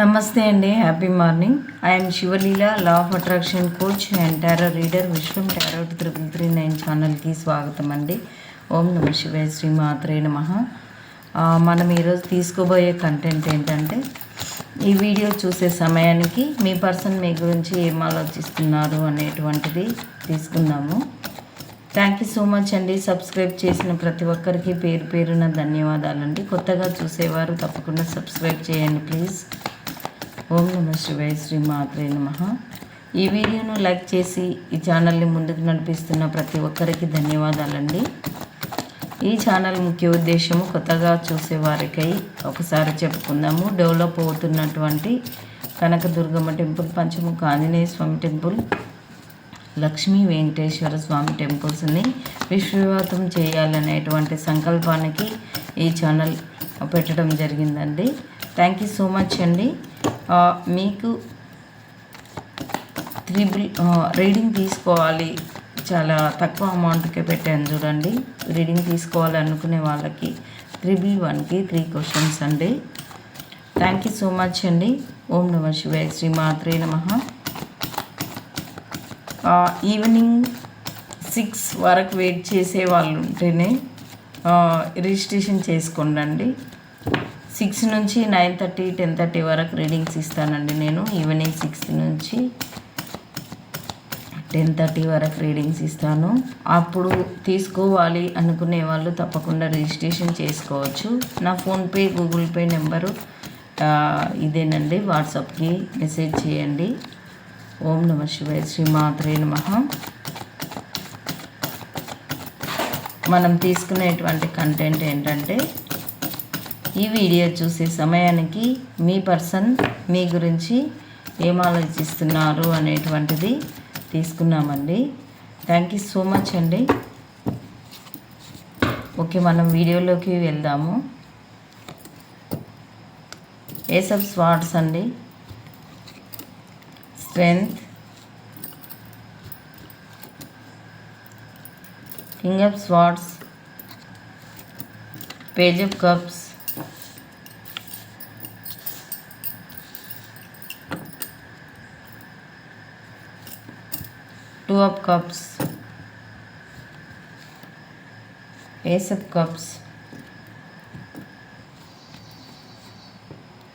నమస్తే అండి happy morning. I'm Sivaleela law of attraction coach and tarot reader Vishwam tarot triple three nine ఛానల్కి స్వాగతం అండి. ఓం నమ శివాయ శ్రీ మాత్రే నమ. మనం ఈరోజు తీసుకోబోయే కంటెంట్ ఏంటంటే ఈ వీడియో చూసే సమయానికి మీ పర్సన్ మీ గురించి ఏం ఆలోచిస్తున్నారు అనేటువంటిది తీసుకుందాము. థ్యాంక్ యూ సో మచ్ అండి. సబ్స్క్రైబ్ చేసిన ప్రతి ఒక్కరికి పేరు పేరున ధన్యవాదాలండి. కొత్తగా చూసేవారు తప్పకుండా సబ్స్క్రైబ్ చేయండి ప్లీజ్ ఓం నమ శివాయ శ్రీ మాత్రే నమ. ఈ వీడియోను లైక్ చేసి ఈ ఛానల్ని ముందుకు నడిపిస్తున్న ప్రతి ఒక్కరికి ధన్యవాదాలండి. ఈ ఛానల్ ముఖ్య ఉద్దేశము కొత్తగా చూసేవారికై ఒకసారి చెప్పుకుందాము. డెవలప్ అవుతున్నటువంటి కనకదుర్గమ్మ టెంపుల్ పంచముఖ ఆంజనేయ స్వామి టెంపుల్ లక్ష్మీ వెంకటేశ్వర స్వామి టెంపుల్స్ని విశ్వవాతం చేయాలనేటువంటి సంకల్పానికి ఈ ఛానల్ పెట్టడం జరిగిందండి. థ్యాంక్ యూ సో మచ్ అండి. మీకు త్రిబుల్ రీడింగ్ తీసుకోవాలి. చాలా తక్కువ అమౌంట్కే పెట్టాను చూడండి. రీడింగ్ తీసుకోవాలి అనుకునే వాళ్ళకి త్రిబుల్ వన్కి త్రీ క్వశ్చన్స్ అండి. థ్యాంక్ యూ సో మచ్ అండి. ఓం నమ శివాయ శ్రీ మాత్రే నమ. ఈవినింగ్ సిక్స్ వరకు వెయిట్ చేసే వాళ్ళు ఉంటేనే రిజిస్ట్రేషన్ చేసుకోండి సిక్స్ నుంచి నైన్ థర్టీ టెన్ థర్టీ వరకు రీడింగ్స్ ఇస్తానండి నేను. ఈవినింగ్ సిక్స్ నుంచి టెన్ థర్టీ వరకు రీడింగ్స్ ఇస్తాను. అప్పుడు తీసుకోవాలి అనుకునే వాళ్ళు తప్పకుండా రిజిస్ట్రేషన్ చేసుకోవచ్చు. నా ఫోన్పే గూగుల్ పే నెంబరు ఇదేనండి. వాట్సాప్కి మెసేజ్ చేయండి. ఓం నమ శివాయ శ్రీ మాత్రే నమ. మనం తీసుకునేటువంటి కంటెంట్ ఏంటంటే ఈ వీడియో చూసే సమయానికి మీ పర్సన్ మీ గురించి ఏం ఆలోచిస్తున్నారు అనేటువంటిది తీసుకున్నామండి. థ్యాంక్ యూ సో మచ్ అండి. ఓకే మనం వీడియోలోకి వెళ్దాము. ఏసబ్ స్వాట్స్ అండి. Strength king of swords page of cups two of cups. Ace of cups.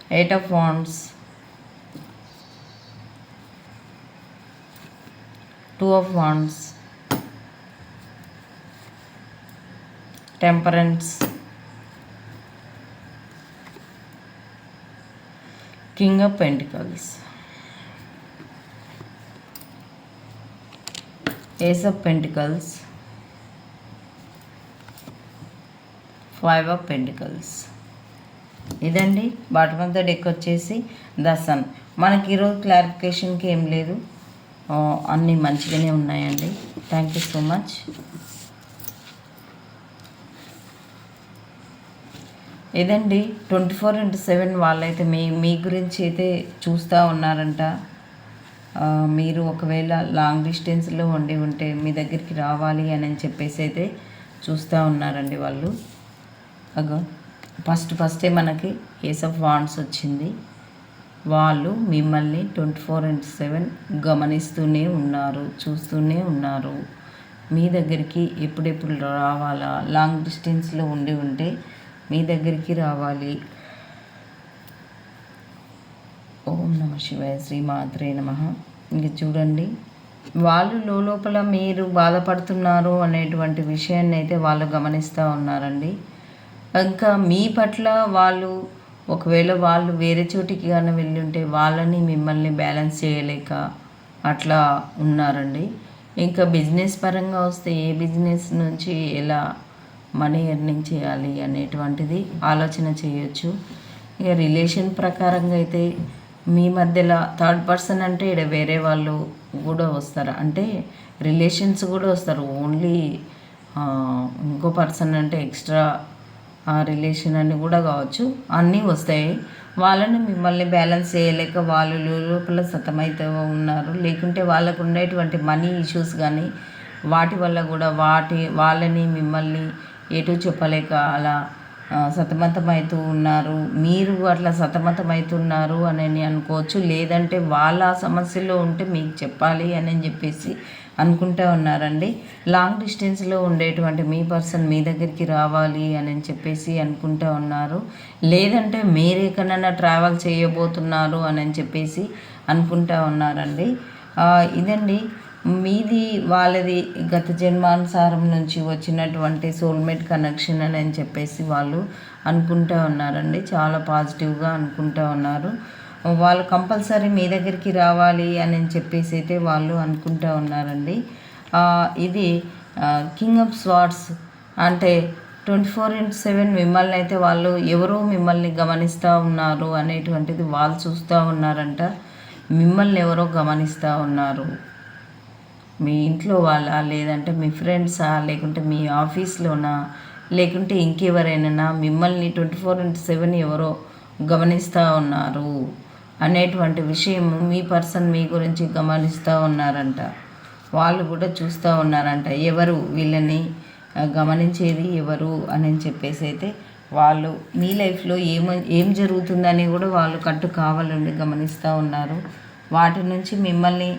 Eight of wands. Two of wands. Temperance. King of pentacles ace of pentacles five of pentacles ఇదండి. Bottom of the deck వచ్చేసి the sun. మనకి ఈరోజు క్లారిఫికేషన్కి ఏం లేదు. అన్నీ మంచిగానే ఉన్నాయండి. థ్యాంక్ యూ సో మచ్ ఇదండి. ట్వంటీ ఫోర్ ఇంటూ సెవెన్ వాళ్ళైతే మీ మీ గురించి అయితే చూస్తూ ఉన్నారంట. మీరు ఒకవేళ లాంగ్ డిస్టెన్స్లో ఉండి ఉంటే మీ దగ్గరికి రావాలి అని చెప్పేసి అయితే చూస్తూ ఉన్నారండి వాళ్ళు. అగో ఫస్ట్ ఫస్టే మనకి కేస్ ఆఫ్ వాండ్స్ వచ్చింది. వాళ్ళు మిమ్మల్ని ట్వంటీ ఫోర్ ఇంటూ సెవెన్ గమనిస్తూనే ఉన్నారు చూస్తూనే ఉన్నారు. మీ దగ్గరికి ఎప్పుడెప్పుడు రావాలా? లాంగ్ డిస్టెన్స్లో ఉండి ఉంటే మీ దగ్గరికి రావాలి. ఓం నమ శివాయ శ్రీ మాత్రే నమ. ఇంకా చూడండి వాళ్ళు లోపల మీరు బాధపడుతున్నారు అనేటువంటి విషయాన్ని అయితే వాళ్ళు గమనిస్తూ ఉన్నారండి. ఇంకా మీ పట్ల వాళ్ళు ఒకవేళ వాళ్ళు వేరే చోటికి కానీ వెళ్ళి ఉంటే వాళ్ళని మిమ్మల్ని బ్యాలెన్స్ చేయలేక అట్లా ఉన్నారండి. ఇంకా బిజినెస్ పరంగా వస్తే ఏ బిజినెస్ నుంచి ఎలా మనీ ఎర్నింగ్ చేయాలి అనేటువంటిది ఆలోచన చేయొచ్చు. ఇక రిలేషన్ ప్రకారంగా అయితే మీ మధ్యలో థర్డ్ పర్సన్ అంటే ఇక్కడ వేరే వాళ్ళు కూడా వస్తారు? అంటే రిలేషన్స్ కూడా వస్తారు. ఓన్లీ ఇంకో పర్సన్ అంటే ఎక్స్ట్రా రిలేషన్ అని కూడా కావచ్చు. అన్నీ వస్తాయి. వాళ్ళని మిమ్మల్ని బ్యాలెన్స్ చేయలేక వాళ్ళు లోపల సతమైతే ఉన్నారు. లేకుంటే వాళ్ళకు ఉండేటువంటి మనీ ఇష్యూస్ కానీ వాటి వల్ల కూడా వాటి వాళ్ళని మిమ్మల్ని ఎటు చెప్పలేక అలా సతమతమవుతూ ఉన్నారు. మీరు అట్లా సతమతమవుతున్నారు అని అని అనుకోవచ్చు. లేదంటే వాళ్ళ సమస్యలో ఉంటే మీకు చెప్పాలి అని చెప్పేసి అనుకుంటూ ఉన్నారండి. లాంగ్ డిస్టెన్స్లో ఉండేటువంటి మీ పర్సన్ మీ దగ్గరికి రావాలి అని చెప్పేసి అనుకుంటూ ఉన్నారు. లేదంటే మీరు ఎక్కడైనా ట్రావెల్ చేయబోతున్నారు అని చెప్పేసి అనుకుంటూ ఉన్నారండి. ఇదండి. మీది వాళ్ళది గత జన్మానుసారం నుంచి వచ్చినటువంటి సోల్మేట్ కనెక్షన్ అని చెప్పేసి వాళ్ళు అనుకుంటా ఉన్నారండి. చాలా పాజిటివ్గా అనుకుంటూ ఉన్నారు. వాళ్ళు కంపల్సరీ మీ దగ్గరికి రావాలి అని చెప్పేసి అయితే వాళ్ళు అనుకుంటూ ఉన్నారండి. ఇది కింగ్ ఆఫ్ స్వార్ట్స్ అంటే ట్వంటీ ఫోర్ ఇంటూ సెవెన్ మిమ్మల్ని అయితే వాళ్ళు ఎవరో మిమ్మల్ని గమనిస్తూ ఉన్నారు అనేటువంటిది వాళ్ళు చూస్తూ ఉన్నారంట. మిమ్మల్ని ఎవరో గమనిస్తూ ఉన్నారు. మీ ఇంట్లో వాళ్ళ లేదంటే మీ ఫ్రెండ్సా లేకుంటే మీ ఆఫీస్లోనా లేకుంటే ఇంకెవరైనా మిమ్మల్ని ట్వంటీ ఫోర్ ఇంటూ సెవెన్ ఎవరో గమనిస్తూ ఉన్నారు అనేటువంటి విషయం మీ పర్సన్ మీ గురించి గమనిస్తూ ఉన్నారంట. వాళ్ళు కూడా చూస్తూ ఉన్నారంట. ఎవరు వీళ్ళని గమనించేది ఎవరు అని చెప్పేసి అయితే వాళ్ళు మీ లైఫ్లో ఏమ ఏం జరుగుతుందని కూడా వాళ్ళు కట్టు కావాలండి గమనిస్తూ ఉన్నారు. వాటి నుంచి మిమ్మల్ని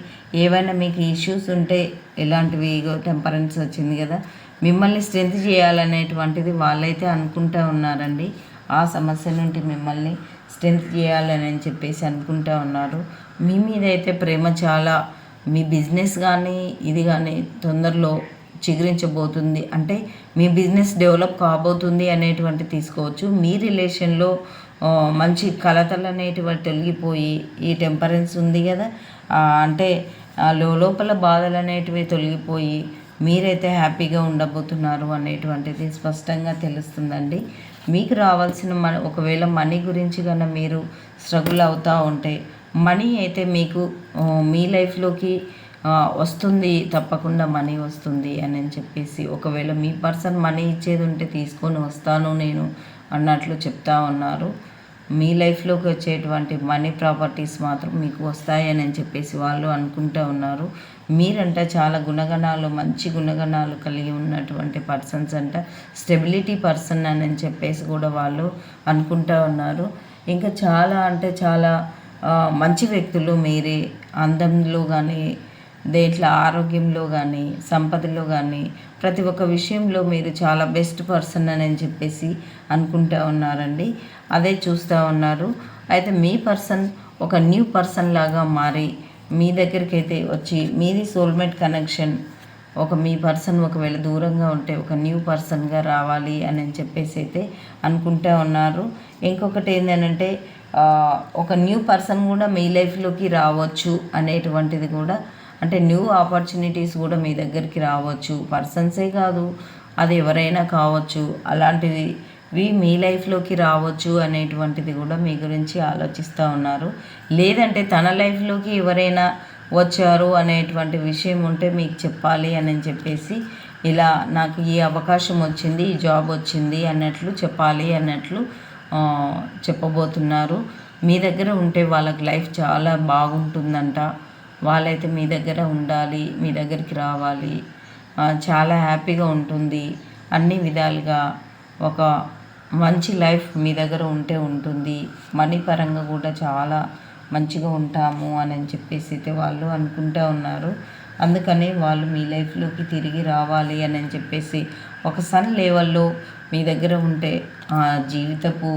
ఏవైనా మీకు ఇష్యూస్ ఉంటే ఎలాంటివి టెంపరెన్స్ వచ్చింది కదా మిమ్మల్ని స్ట్రెంత్ చేయాలనేటువంటిది వాళ్ళైతే అనుకుంటూ ఉన్నారండి. ఆ సమస్య నుండి మిమ్మల్ని స్ట్రెంత్ చేయాలని చెప్పేసి అనుకుంటూ ఉన్నారు. మీ మీద అయితే ప్రేమ చాలా మీ బిజినెస్ కానీ ఇది కానీ తొందరలో చిగురించబోతుంది. అంటే మీ బిజినెస్ డెవలప్ కాబోతుంది అనేటువంటి తీసుకోవచ్చు. మీ రిలేషన్లో మంచి కలతలు అనేటివి తొలగిపోయి ఈ టెంపరెన్స్ ఉంది కదా. అంటే లో- లోపల బాధలు అనేటివి తొలగిపోయి మీరైతే హ్యాపీగా ఉండబోతున్నారు అనేటువంటిది స్పష్టంగా తెలుస్తుందండి. మీకు రావాల్సిన మన ఒకవేళ మనీ గురించి కన్నా మీరు స్ట్రగుల్ అవుతూ ఉంటే మనీ అయితే మీకు మీ లైఫ్లోకి వస్తుంది తప్పకుండా మనీ వస్తుంది అని అని చెప్పేసి ఒకవేళ మీ పర్సన్ మనీ ఇచ్చేది ఉంటే తీసుకొని వస్తాను నేను అన్నట్లు చెప్తా ఉన్నారు. మీ లైఫ్లోకి వచ్చేటువంటి మనీ ప్రాపర్టీస్ మాత్రం మీకు వస్తాయని అని చెప్పేసి వాళ్ళు అనుకుంటూ ఉన్నారు. మీరంట చాలా గుణగణాలు మంచి గుణగణాలు కలిగి ఉన్నటువంటి పర్సన్స్ అంట స్టెబిలిటీ పర్సన్ అని చెప్పేసి కూడా వాళ్ళు అనుకుంటూ ఉన్నారు. ఇంకా చాలా అంటే చాలా మంచి వ్యక్తులు మీరే. అందంలో కానీ దేంట్లో ఆరోగ్యంలో కానీ సంపదలో కానీ ప్రతి ఒక్క విషయంలో మీరు చాలా బెస్ట్ పర్సన్ అని చెప్పేసి అనుకుంటూ ఉన్నారండి. అదే చూస్తూ ఉన్నారు. అయితే మీ పర్సన్ ఒక న్యూ పర్సన్ లాగా మారి మీ దగ్గరికి అయితే వచ్చి మీది సోల్మేట్ కనెక్షన్ ఒక మీ పర్సన్ ఒకవేళ దూరంగా ఉంటే ఒక న్యూ పర్సన్గా రావాలి అని చెప్పేసి అయితే అనుకుంటూ ఉన్నారు. ఇంకొకటి ఏంటంటే ఒక న్యూ పర్సన్ కూడా మీ లైఫ్లోకి రావచ్చు అనేటువంటిది కూడా అంటే న్యూ ఆపర్చునిటీస్ కూడా మీ దగ్గరికి రావచ్చు. పర్సన్సే కాదు అది ఎవరైనా కావచ్చు. అలాంటివి వి మీ లైఫ్లోకి రావచ్చు అనేటువంటిది కూడా మీ గురించి ఆలోచిస్తూ ఉన్నారు. లేదంటే తన లైఫ్లోకి ఎవరైనా వచ్చారు అనేటువంటి విషయం ఉంటే మీకు చెప్పాలి అని చెప్పేసి ఇలా నాకు ఈ అవకాశం వచ్చింది ఈ జాబ్ వచ్చింది అన్నట్లు చెప్పాలి అన్నట్లు చెప్పబోతున్నారు. మీ దగ్గర ఉంటే వాళ్ళకి లైఫ్ చాలా బాగుంటుందంట. వాళ్ళైతే మీ దగ్గర ఉండాలి మీ దగ్గరికి రావాలి. చాలా హ్యాపీగా ఉంటుంది. అన్ని విధాలుగా ఒక మంచి లైఫ్ మీ దగ్గర ఉంటే ఉంటుంది. మనీ పరంగా కూడా చాలా మంచిగా ఉంటాము అని చెప్పేసి అయితే వాళ్ళు అనుకుంటూ ఉన్నారు. అందుకని వాళ్ళు మీ లైఫ్లోకి తిరిగి రావాలి అని చెప్పేసి ఒక సన్ లెవెల్లో మీ దగ్గర ఉంటే ఆ జీవితపు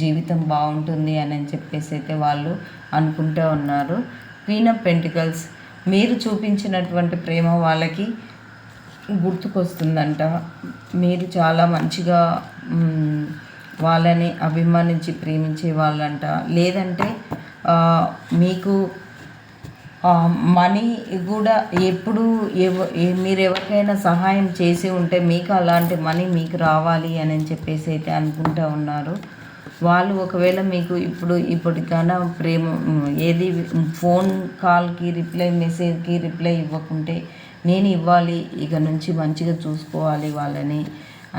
జీవితం బాగుంటుంది అని చెప్పేసి అయితే వాళ్ళు అనుకుంటూ ఉన్నారు. క్వీన్ ఆఫ్ పెంటికల్స్ మీరు చూపించినటువంటి ప్రేమ వాళ్ళకి గుర్తుకొస్తుందంట. మీరు చాలా మంచిగా వాళ్ళని అభిమానించి ప్రేమించే వాళ్ళంట. లేదంటే మీకు మనీ కూడా ఎప్పుడు ఎవ మీరు ఎవరికైనా సహాయం చేసి ఉంటే మీకు అలాంటి మనీ మీకు రావాలి అని చెప్పేసి అయితే అనుకుంటా ఉన్నారు. వాళ్ళు ఒకవేళ మీకు ఇప్పుడు ఇప్పటికైనా ప్రేమ ఏది ఫోన్ కాల్కి రిప్లై మెసేజ్కి రిప్లై ఇవ్వకుంటే నేను ఇవ్వాలి ఇక నుంచి మంచిగా చూసుకోవాలి వాళ్ళని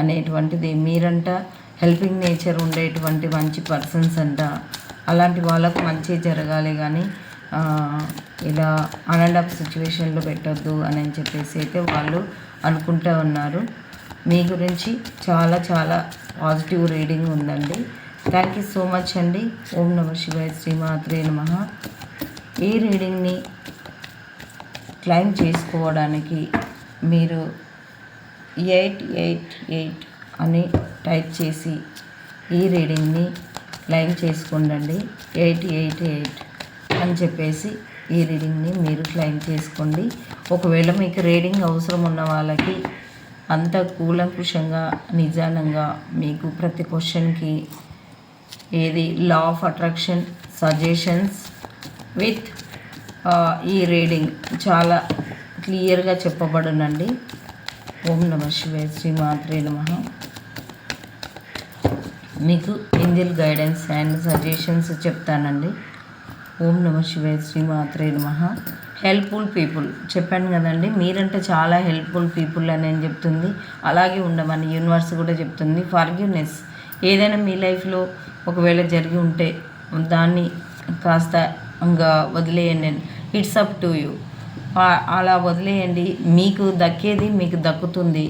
అనేటువంటిది. మీరంట హెల్పింగ్ నేచర్ ఉండేటువంటి మంచి పర్సన్స్ అంట. అలాంటి వాళ్ళకు మంచి జరగాలి కానీ ఇలా అన్ అండ్ ఆఫ్ సిచ్యువేషన్లో పెట్టొద్దు అని అని చెప్పేసి అయితే వాళ్ళు అనుకుంటూ ఉన్నారు. మీ గురించి చాలా చాలా పాజిటివ్ రీడింగ్ ఉందండి. థ్యాంక్ యూ సో మచ్ అండి ఓం నమ శివాయ శ్రీమాత్రే నమ ఈ రీడింగ్ని క్లైమ్ చేసుకోవడానికి మీరు ఎయిట్ ఎయిట్ ఎయిట్ అని టైప్ చేసి ఈ రీడింగ్ని క్లైమ్ చేసుకోండి ఎయిట్ ఎయిట్ ఎయిట్ అని చెప్పేసి ఈ రీడింగ్ని మీరు క్లైమ్ చేసుకోండి. ఒకవేళ మీకు రీడింగ్ అవసరం ఉన్న వాళ్ళకి అంత కూలంకుషంగా నిజానంగా మీకు ప్రతి క్వశ్చన్కి ఏది? Law of attraction suggestions with ఈ రీడింగ్ చాలా క్లియర్గా చెప్పబడునండి. ఓం నమ శివాయ శ్రీమాత్రే నమ. మీకు ఏంజల్ గైడెన్స్ అండ్ సజెషన్స్ చెప్తానండి. ఓం నమ శివాయ శ్రీమాత్రే నమ. హెల్ప్ఫుల్ పీపుల్ చెప్పాను కదండి మీరంటే చాలా హెల్ప్ఫుల్ పీపుల్ అని నేను చెప్తుంది. అలాగే ఉండమని యూనివర్స్ కూడా చెప్తుంది. ఫర్గ్యూనెస్ ఏదైనా మీ లైఫ్లో ఒకవేళ జరిగి ఉంటే దాన్ని కాస్త ఇంకా వదిలేయండి. ఇట్స్ అప్ టు యూ అలా వదిలేయండి. మీకు దక్కేది మీకు దక్కుతుంది.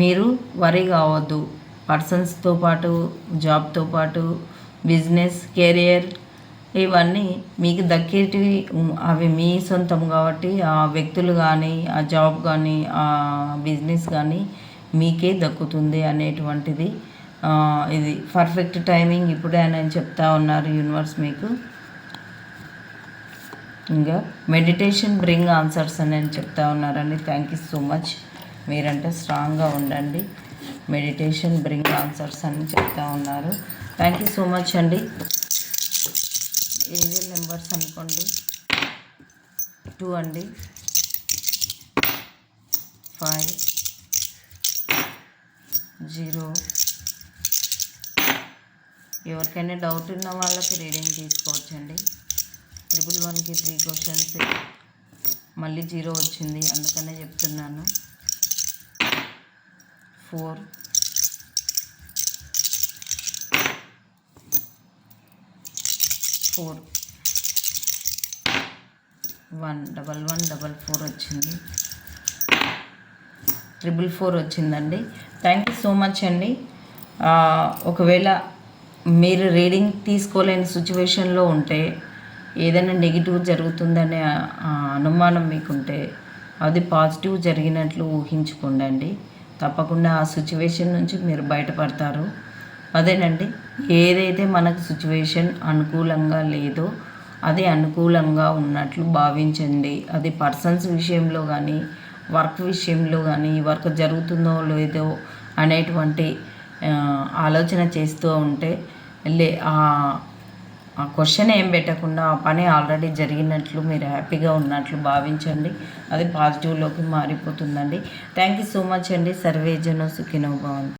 మీరు వరి కావద్దు. పర్సన్స్తో పాటు జాబ్తో పాటు బిజినెస్ కెరియర్ ఇవన్నీ మీకు దక్కేటివి అవి మీ సొంతం కాబట్టి ఆ వ్యక్తులు కానీ ఆ జాబ్ కానీ ఆ బిజినెస్ కానీ మీకే దక్కుతుంది అనేటువంటిది ఇది పర్ఫెక్ట్ టైమింగ్ ఇప్పుడే అని చెప్తా ఉన్నారు యూనివర్స్ మీకు. ఇంకా మెడిటేషన్ బ్రింగ్ ఆన్సర్స్ అని చెప్తా ఉన్నారండి. థ్యాంక్ యూ సో మచ్ మీరంటే స్ట్రాంగ్గా ఉండండి. మెడిటేషన్ బ్రింగ్ ఆన్సర్స్ అని చెప్తా ఉన్నారు. థ్యాంక్ యూ సో మచ్ అండి. ఏంజల్ నెంబర్స్ అనుకోండి. టూ అండి. ఫైవ్ జీరో ఎవరికైనా డౌట్ ఉన్న వాళ్ళకి రీడింగ్ తీసుకోవచ్చండి. ట్రిపుల్ వన్కి త్రీ క్వశ్చన్స్ మళ్ళీ జీరో వచ్చింది. అందుకనే చెప్తున్నాను. Four four one double one double four వచ్చింది. ట్రిపుల్ ఫోర్ వచ్చిందండి. థ్యాంక్ యూ సో మచ్ అండి. ఒకవేళ మీరు రీడింగ్ తీసుకోలేని సిచ్యువేషన్లో ఉంటే ఏదైనా నెగిటివ్ జరుగుతుందనే అనుమానం మీకుంటే అది పాజిటివ్ జరిగినట్లు ఊహించుకోండి తప్పకుండా ఆ సిచ్యువేషన్ నుంచి మీరు బయటపడతారు. అదేనండి ఏదైతే మనకు సిచ్యువేషన్ అనుకూలంగా లేదో అది అనుకూలంగా ఉన్నట్లు భావించండి. అది పర్సన్స్ విషయంలో కానీ వర్క్ విషయంలో కానీ వర్క్ జరుగుతుందో లేదో అనేటువంటి ఆలోచన చేస్తూ ఉంటే లే ఆ క్వశ్చన్ ఏం పెట్టకుండా ఆ పని ఆల్రెడీ జరిగినట్లు మీరు హ్యాపీగా ఉన్నట్లు భావించండి. అది పాజిటివ్లోకి మారిపోతుందండి. థ్యాంక్ యూ సో మచ్ అండి. సర్వేజను సుఖినో భవంతు